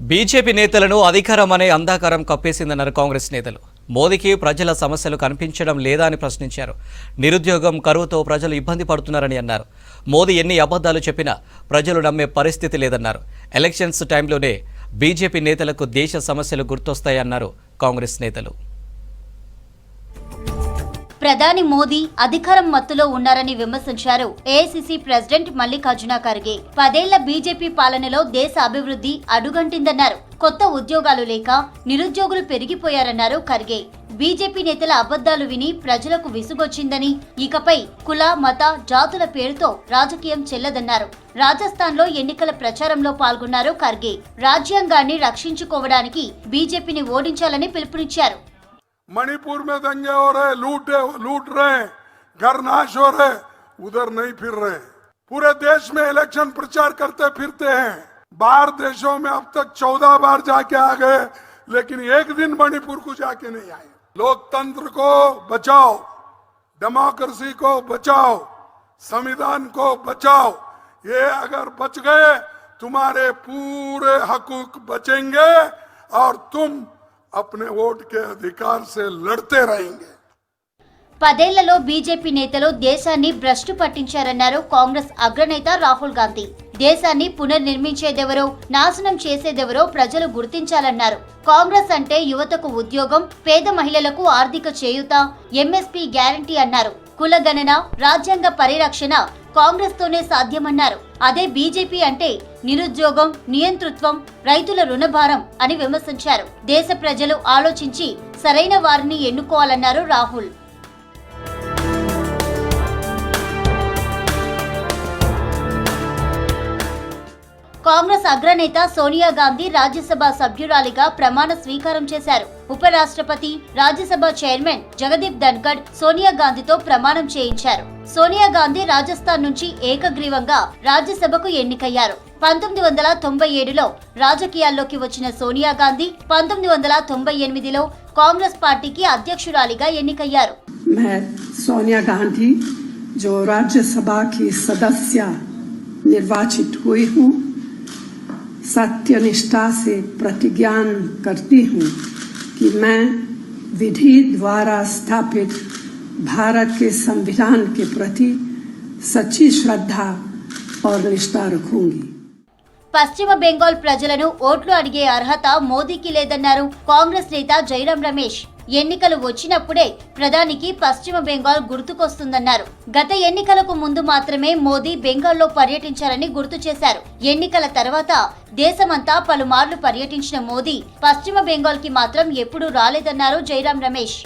BJP నేతలను అధికారం అనే అంధాకారం కప్పేసిందన్నారు కాంగ్రెస్ నేతలు. మోదీకి ప్రజల సమస్యలు కనిపించడం లేదా అని ప్రశ్నించారు. నిరుద్యోగం కరువుతో ప్రజలు ఇబ్బంది పడుతున్నారని అన్నారు. మోదీ ఎన్ని అబద్ధాలు చెప్పినా ప్రజలు నమ్మే పరిస్థితి లేదన్నారు. ఎలక్షన్స్ టైంలోనే బీజేపీ నేతలకు దేశ సమస్యలు గుర్తొస్తాయన్నారు కాంగ్రెస్ నేతలు. ప్రధాని మోదీ అధికారం మత్తులో ఉన్నారని విమర్శించారు. AICC president Mallikarjuna Kharge. పదేళ్ళ బీజేపీ పాలనలో దేశ అభివృద్ధి అడుగంటిందన్నారు. కొత్త ఉద్యోగాలు లేక నిరుద్యోగులు పెరిగిపోయారన్నారు ఖర్గే. బీజేపీ నేతల అబద్ధాలు విని ప్రజలకు విసుగొచ్చిందని ఇకపై కుల మత జాతుల పేరుతో రాజకీయం చెల్లదన్నారు. రాజస్థాన్లో ఎన్నికల ప్రచారంలో పాల్గొన్నారు ఖర్గే. రాజ్యాంగాన్ని రక్షించుకోవడానికి బీజేపీని ఓడించాలని పిలుపునిచ్చారు. मणिपुर में दंगे हो रहे, लूटे, लूट रहे घर नाश हो रहे उधर नहीं फिर रहे पूरे देश में इलेक्शन प्रचार करते फिरते हैं। बाहर देशों में अब तक चौदह बार जाके आ गए, लेकिन एक दिन मणिपुर को जाके नहीं आए। लोकतंत्र को बचाओ, डेमोक्रेसी को बचाओ, संविधान को बचाओ। ये अगर बच गए, तुम्हारे पूरे हकूक बचेंगे और तुम अपने वोट के अधिकार से लड़ते रहेंगे పదేళ్లలో బీజేపీ నేతలు దేశాన్ని భ్రష్టు పట్టించారన్నారు కాంగ్రెస్ అగ్రనేత రాహుల్ గాంధీ దేశాన్ని పునర్నిర్మించేదెవరో నాశనం చేసేదెవరో ప్రజలు గుర్తించాలన్నారు కాంగ్రెస్ అంటే యువతకు ఉద్యోగం పేద మహిళలకు ఆర్థిక చేయూత ఎంఎస్పీ గ్యారంటీ అన్నారు కులగణన రాజ్యాంగ పరిరక్షణ కాంగ్రెస్ తోనే సాధ్యమన్నారు అదే బీజేపీ అంటే నిరుద్యోగం నియంతృత్వం రైతుల రుణభారం అని విమర్శించారు. దేశ ప్రజలు ఆలోచించి సరైన వారిని ఎన్నుకోవాలన్నారు రాహుల్. కాంగ్రెస్ అగ్రనేత సోనియా గాంధీ రాజ్యసభ సభ్యురాలిగా ప్రమాణ స్వీకారం చేశారు. ఉపరాష్ట్రపతి రాజ్యసభ చైర్మన్ జగదీప్ ధన్కడ్ సోనియా గాంధీతో ప్రమాణం చేయించారు. సోనియా గాంధీ రాజస్థాన్ నుంచి ఏకగ్రీవంగా రాజ్యసభకు ఎన్నికయ్యారు. పంతొమ్మిది వందల తొంభై ఏడులో రాజకీయాల్లోకి వచ్చిన సోనియా గాంధీ పంతొమ్మిది వందల తొంభై ఎనిమిదిలో కాంగ్రెస్ పార్టీకి అధ్యక్షురాలిగా ఎన్నికయ్యారు. సోనియా గాంధీ జో రాజ్యసభకి సదస్య నిర్వాచిత హుయి హూ సత్యనిష్టా సే ప్రతిజ్ఞాన్ కర్తీ హూ కి మే విధి ద్వారా స్థాపిత भारत के संविधान के प्रति सच्ची श्रद्धा और निष्ठा रखूंगी పశ్చిమ బెంగాల్ ప్రజలను ఓట్లు అడిగే అర్హత మోదీకి లేదన్నారు కాంగ్రెస్ నేత జైరాం రమేష్ ఎన్నికలు వచ్చినప్పుడే ప్రధానికి పశ్చిమ బెంగాల్ గుర్తుకొస్తుందన్నారు గత ఎన్నికలకు ముందు మాత్రమే మోదీ బెంగాల్లో పర్యటించారని గుర్తు చేశారు ఎన్నికల తర్వాత దేశమంతా పలుమార్లు పర్యటించిన మోదీ పశ్చిమ బెంగాల్ కి మాత్రం ఎప్పుడూ రాలేదన్నారు జైరాం రమేష్